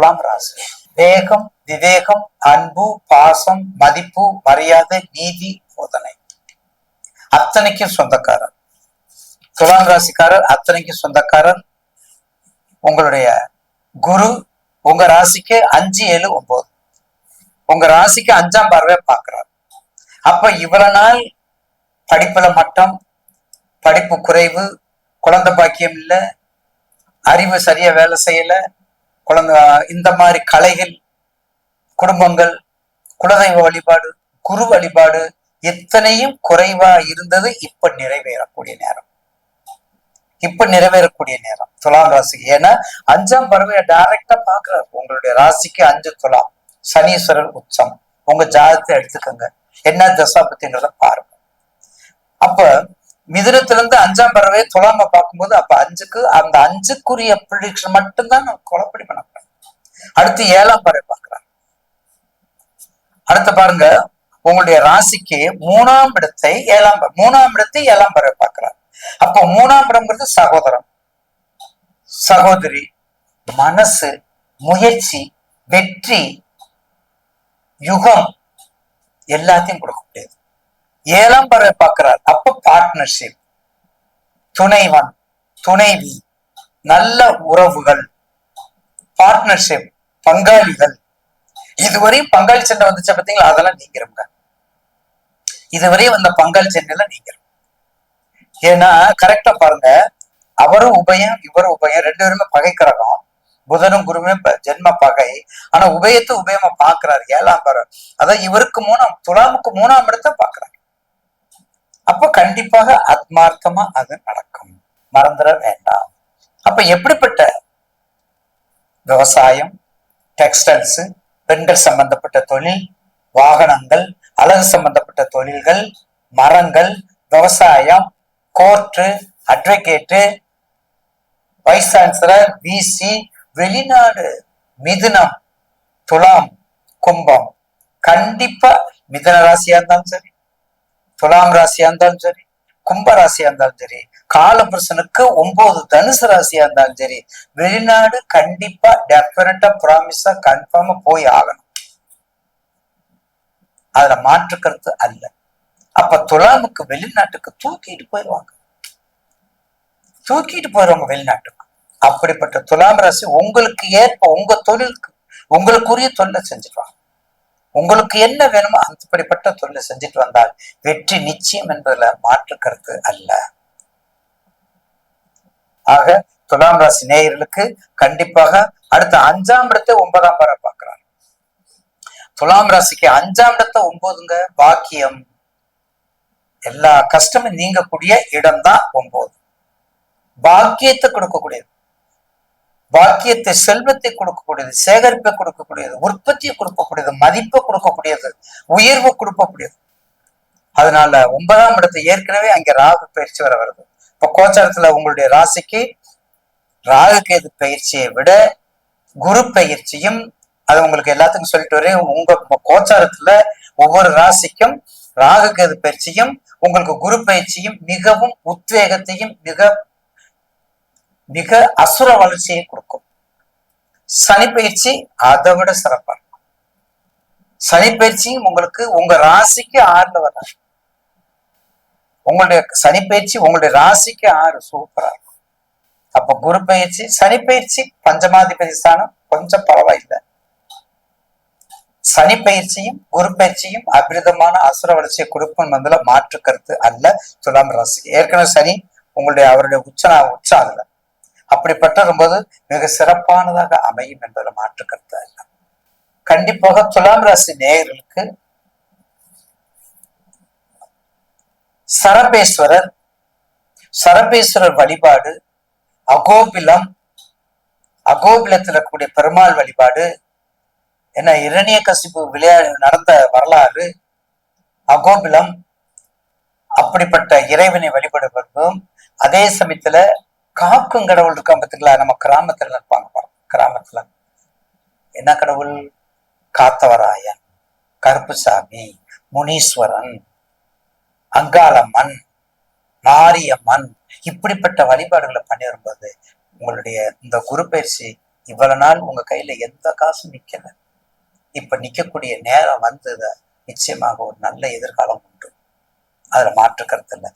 துலாம் ராசி. வேகம் விவேகம் அன்பு பாசம் மதிப்பு மரியாதை நீதி போதனை. அத்தனைக்கும் சொந்தக்காரர். துலாம் ராசிக்காரர் அத்தனைக்கும் சொந்தக்காரர். உங்களுடைய குரு உங்க ராசிக்கு அஞ்சு ஏழு ஒன்பது. உங்க ராசிக்கு அஞ்சாம் பார்வை பார்க்கிறார். அப்ப இவ்வளவு நாள் படிப்புல மட்டம் படிப்பு குறைவு குழந்தை பாக்கியம் இல்ல அறிவு சரியா வேலை செய்யல குழந்தை இந்த மாதிரி கலைகள் குடும்பங்கள் குலதெய்வ வழிபாடு குரு வழிபாடு எத்தனையும் குறைவா இருந்தது இப்ப நிறைவேறக்கூடிய நேரம். இப்ப நிறைவேறக்கூடிய நேரம் துலாம் ராசிக்கு. ஏன்னா அஞ்சாம் பறவையை டைரக்டா பாக்குறாரு உங்களுடைய ராசிக்கு அஞ்சு துலாம். சனீஸ்வரர் உச்சம். உங்க ஜாதகத்தை எடுத்துக்கோங்க. என்ன தசாபத்திங்கிறத பாருங்க. அப்ப மிதுனத்திலிருந்து அஞ்சாம் பறவை துலாம பார்க்கும்போது அப்ப அஞ்சுக்கு அந்த அஞ்சுக்குரிய ப்ரிடிக்ஷன் மட்டும்தான் நம்ம குழப்படி பண்ண அடுத்து ஏழாம் பறவை பார்க்கிறாங்க அடுத்து பாருங்க உங்களுடைய ராசிக்கு மூணாம் இடத்தை ஏழாம் மூணாம் இடத்தை ஏழாம் பறவை பார்க்கிறார் அப்போ மூணாம் இடம்ங்கிறது சகோதரம் சகோதரி மனசு முயற்சி வெற்றி யுகம் எல்லாத்தையும் கொடுக்க முடியாது ஏழாம் பறவை பார்க்கிறார். அப்ப பார்ட்னர்ஷிப் துணைவன் துணைவி நல்ல உறவுகள் பார்ட்னர்ஷிப் பங்காளிகள். இதுவரையும் பங்காளி சண்டை வந்துச்சா பார்த்தீங்களா? அதெல்லாம் நீங்கிறோங்க இதுவரையும் வந்த பங்காளி சண்டைலாம் நீங்கிறோம் ஏன்னா கரெக்டா பாருங்க. அவரும் உபயம் இவரும் உபயம். ரெண்டு பேருமே பகை கிரகம். புதனும் குருமே ஜென்ம பகை. ஆனா உபயத்தை உபயமா பாக்குறாரு ஏழாம் பாரு அதான் இவருக்கு மூணாம் துலாமுக்கு மூணாம் இடத்த பாக்குறாரு அப்ப கண்டிப்பாக ஆத்மார்த்தமா அது நடக்கும். மறந்துட வேண்டாம். அப்ப எப்படிப்பட்ட விவசாயம் டெக்ஸ்டைல்ஸ் பெண்கள் சம்பந்தப்பட்ட தொழில் வாகனங்கள் அழகு சம்பந்தப்பட்ட தொழில்கள் மரங்கள் விவசாயம் court advocate vice chancellor VC வெளிநாடு மிதுனம் துலாம் கும்பம். கண்டிப்பா மிதுன ராசியா இருந்தாலும் சரி துலாம் ராசியா இருந்தாலும் சரி கும்ப ராசியா இருந்தாலும் சரி காலபுருஷனுக்கு ஒன்பது தனுசு ராசியா இருந்தாலும் சரி வெளிநாடு கண்டிப்பா டெஃபினட்டா ப்ராமிஸா கன்ஃபார்மா போய் ஆகணும். அதுல மாற்றுக்கிறது அல்ல. அப்ப துலாமுக்கு வெளிநாட்டுக்கு தூக்கிட்டு போயிடுவாங்க தூக்கிட்டு போயிடுவாங்க வெளிநாட்டுக்கு. அப்படிப்பட்ட துலாம் ராசி உங்களுக்கு ஏற்ப உங்க தொழிலுக்கு உங்களுக்குரிய தொழிலை செஞ்சிருவாங்க. உங்களுக்கு என்ன வேணுமோ அப்படிப்பட்ட தொழிலை செஞ்சுட்டு வந்தால் வெற்றி நிச்சயம் என்பதுல மாற்று கருத்து அல்ல. ஆக துலாம் ராசி நேயர்களுக்கு கண்டிப்பாக அடுத்த அஞ்சாம் இடத்தை ஒன்பதாம் பார பார்க்கிறார். துலாம் ராசிக்கு அஞ்சாம் இடத்தை ஒன்பதுங்க பாக்கியம். எல்லா கஷ்டமும் நீங்கக்கூடிய இடம்தான் ஒன்பது. பாக்கியத்தை கொடுக்கக்கூடியது. பாக்கியத்தை செல்வத்தை கொடுக்கக்கூடியது சேகரிப்பை கொடுக்கக்கூடியது உற்பத்தியை கொடுக்கக்கூடியது மதிப்பை கொடுக்கக்கூடியது உயர்வு கொடுக்கக்கூடியது. அதனால ஒன்பதாம் இடத்தை ஏற்கனவே அங்க ராகு பயிற்சி வர வருது. இப்ப கோச்சாரத்துல உங்களுடைய ராசிக்கு ராகு கேது பயிற்சியை விட குரு பயிற்சியும் அது உங்களுக்கு எல்லாத்துக்கும் சொல்லிட்டு வரேன் உங்க கோச்சாரத்துல ஒவ்வொரு ராசிக்கும் ராகு கேது பயிற்சியும் உங்களுக்கு குரு பயிற்சியும் மிகவும் உத்வேகத்தையும் மிக மிக அசுர வளர்ச்சியை கொடுக்கும். சனி பயிற்சி அதை விட சிறப்பா இருக்கும். சனி பயிற்சியும் உங்களுக்கு உங்க ராசிக்கு ஆறுல வர்றாரு உங்களுடைய சனி பயிற்சி உங்களுடைய ராசிக்கு ஆறு சூப்பரா இருக்கும். அப்ப குரு பயிற்சி சனி பயிற்சி பஞ்சமாதிபதி ஸ்தானம் கொஞ்சம் பரவாயில்லை. சனி பயிற்சியும் குரு பயிற்சியும் அபிரிதமான அசுர வளர்ச்சியை கொடுக்கும் என்பதுல மாற்று கருத்து அல்ல. துலாம் ராசி. ஏற்கனவே சனி உங்களுடைய அவருடைய உச்ச உச்சம் அதுல அப்படிப்பட்ட போது மிக சிறப்பானதாக அமையும் என்பதில் மாற்று கருத்து அல்ல கண்டிப்பாக துலாம் ராசி நேயர்களுக்கு சரபேஸ்வரர் சரபேஸ்வரர் வழிபாடு அகோபிலம் அகோபிலத்தில் இருக்கக்கூடிய பெருமாள் வழிபாடு என்ன இரணிய கசிப்பு விளையாடு நடந்த வரலாறு அகோபிலம் அப்படிப்பட்ட இறைவனை வழிபடுவதும் அதே சமயத்துல காக்கும் கடவுள் இருக்கா பார்த்தீங்களா நம்ம கிராமத்துல இருப்பாங்க பாருங்க கிராமத்துல. என்ன கடவுள்? காத்தவராயன் கருப்புசாமி முனீஸ்வரன் அங்காளம்மன் மாரியம்மன் இப்படிப்பட்ட வழிபாடுகளை பண்ணி வரும்போது உங்களுடைய இந்த குரு பயிற்சி இவ்வளவு நாள் உங்க கையில எந்த காசும் நிக்கல. இப்ப நிக்கக்கூடிய நேரம் வந்தத நிச்சயமாக ஒரு நல்ல எதிர்காலம் உண்டு. அதுல மாற்று கருத்து இல்லை.